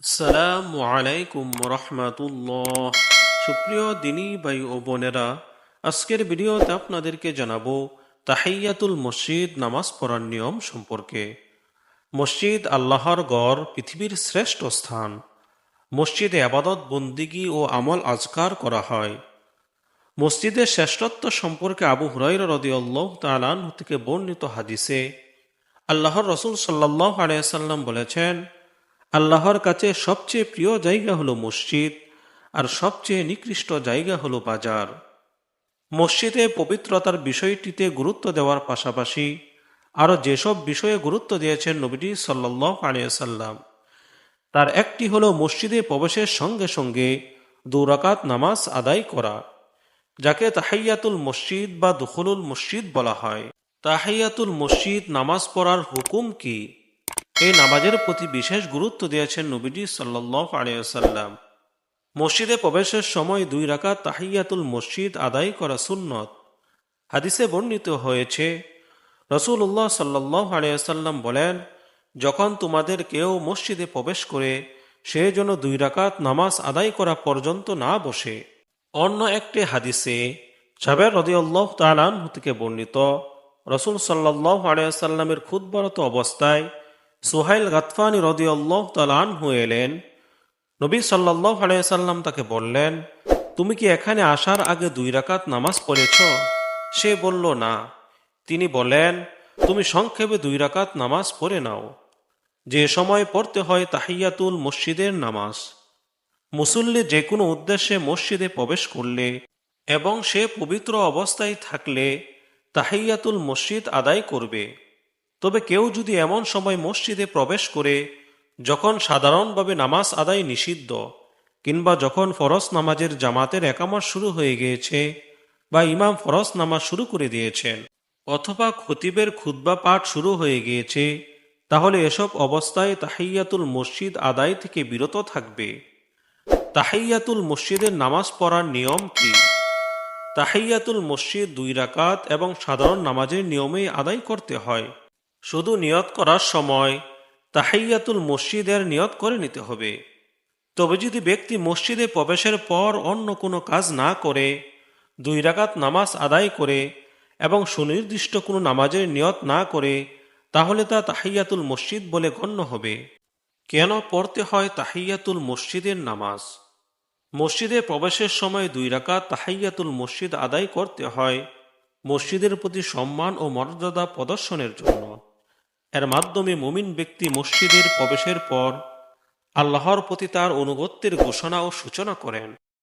আসসালামু আলাইকুম রহমাতুল্লাহ সুপ্রিয় দিনী ভাই ও বোনেরা, আজকের ভিডিওতে আপনাদেরকে জানাব তাহাইয়াতুল মসজিদ নামাজ পড়ার নিয়ম সম্পর্কে। মসজিদ আল্লাহর গড়, পৃথিবীর শ্রেষ্ঠ স্থান। মসজিদে আবাদত, বন্দিগি ও আমল আজকার করা হয়। মসজিদের শ্রেষ্ঠত্ব সম্পর্কে আবু হুরাইর রদিউল্লাহ তালান থেকে বর্ণিত হাদিসে আল্লাহর রসুল সাল্লাহ আলিয়াল্লাম বলেছেন আল্লাহর কাছে সবচেয়ে প্রিয় জায়গা হলো মসজিদ, আর সবচেয়ে নিকৃষ্ট জায়গা হলো বাজার। মসজিদে পবিত্রতার বিষয়টিতে গুরুত্ব দেওয়ার পাশাপাশি আরও যেসব বিষয়ে গুরুত্ব দিয়েছেন নবীজি সাল্লাহ আলিয়াল্লাম তার একটি হলো মসজিদে প্রবেশের সঙ্গে সঙ্গে দুরাকাত নামাজ আদায় করা, যাকে তাহাইয়াতুল মসজিদ বা দুখুলুল মসজিদ বলা হয়। তাহাইয়াতুল মসজিদ নামাজ পড়ার হুকুম কি? এই নামাজের প্রতি বিশেষ গুরুত্ব দিয়েছেন নবীজি সাল্লাহ আলিয়াল্লাম মসজিদে প্রবেশের সময় দুই রাকাত তাহিয়াতুল মসজিদ আদায় করা সুন্নত। হাদিসে বর্ণিত হয়েছে রসুল্লাহ সাল্লাহ আলিয়াল্লাম বলেন, যখন তোমাদের কেউ মসজিদে প্রবেশ করে, সে যেন দুই রাকাত নামাজ আদায় করা পর্যন্ত না বসে। অন্য একটি হাদিসে সাবের রদিউল্লাহ তালান থেকে বর্ণিত, রসুল সাল্লাহ আলিয়াল্লামের ক্ষুদ্বরত অবস্থায় সোহাইল গাতফানি রদিউল্লাহ তালান হয়ে এলেন। নবী সাল্লাহ আলিয়াল্লাম তাকে বললেন, তুমি কি এখানে আসার আগে দুই রাকাত নামাজ পড়েছ? সে বলল, না। তিনি বলেন, তুমি সংক্ষেপে দুই রাকাত নামাজ পড়ে নাও। যে সময় পড়তে হয় তাহিয়াতুল মসজিদের নামাজ। মুসল্লি যে কোনো উদ্দেশ্যে মসজিদে প্রবেশ করলে এবং সে পবিত্র অবস্থায় থাকলে তাহিয়াতুল মসজিদ আদায় করবে। তবে কেউ যদি এমন সময় মসজিদে প্রবেশ করে, যখন সাধারণভাবে নামাজ আদায় নিষিদ্ধ, কিংবা যখন ফরজ নামাজের জামাতের একামার শুরু হয়ে গিয়েছে, বা ইমাম ফরজ নামাজ শুরু করে দিয়েছেন, অথবা খতিবের খুদ্া পাঠ শুরু হয়ে গিয়েছে, তাহলে এসব অবস্থায় তাহাইয়াতুল মসজিদ আদায় থেকে বিরত থাকবে। তাহাইয়াতুল মসজিদের নামাজ পড়ার নিয়ম কি? তাহাইয়াতুল মসজিদ দুই রাকাত এবং সাধারণ নামাজের নিয়মেই আদায় করতে হয়। শুধু নিয়ত করার সময় তাহাইয়াতুল মসজিদের নিয়ত করে নিতে হবে। তবে যদি ব্যক্তি মসজিদে প্রবেশের পর অন্য কোনো কাজ না করে, দুই রাকাত নামাজ আদায় করে এবং সুনির্দিষ্ট কোনো নামাজের নিয়ত না করে, তাহলে তা তাহাইয়াতুল মসজিদ বলে গণ্য হবে। কেন পড়তে হয় তাহাইয়াতুল মসজিদের নামাজ? মসজিদে প্রবেশের সময় দুই রাকাত তাহাইয়াতুল মসজিদ আদায় করতে হয় মসজিদের প্রতি সম্মান ও মর্যাদা প্রদর্শনের জন্য। এর মাধ্যমে মুমিন ব্যক্তি মসজিদের প্রবেশের পর আল্লাহর প্রতি তার অনুগত্যের ঘোষণা ও সূচনা করেন।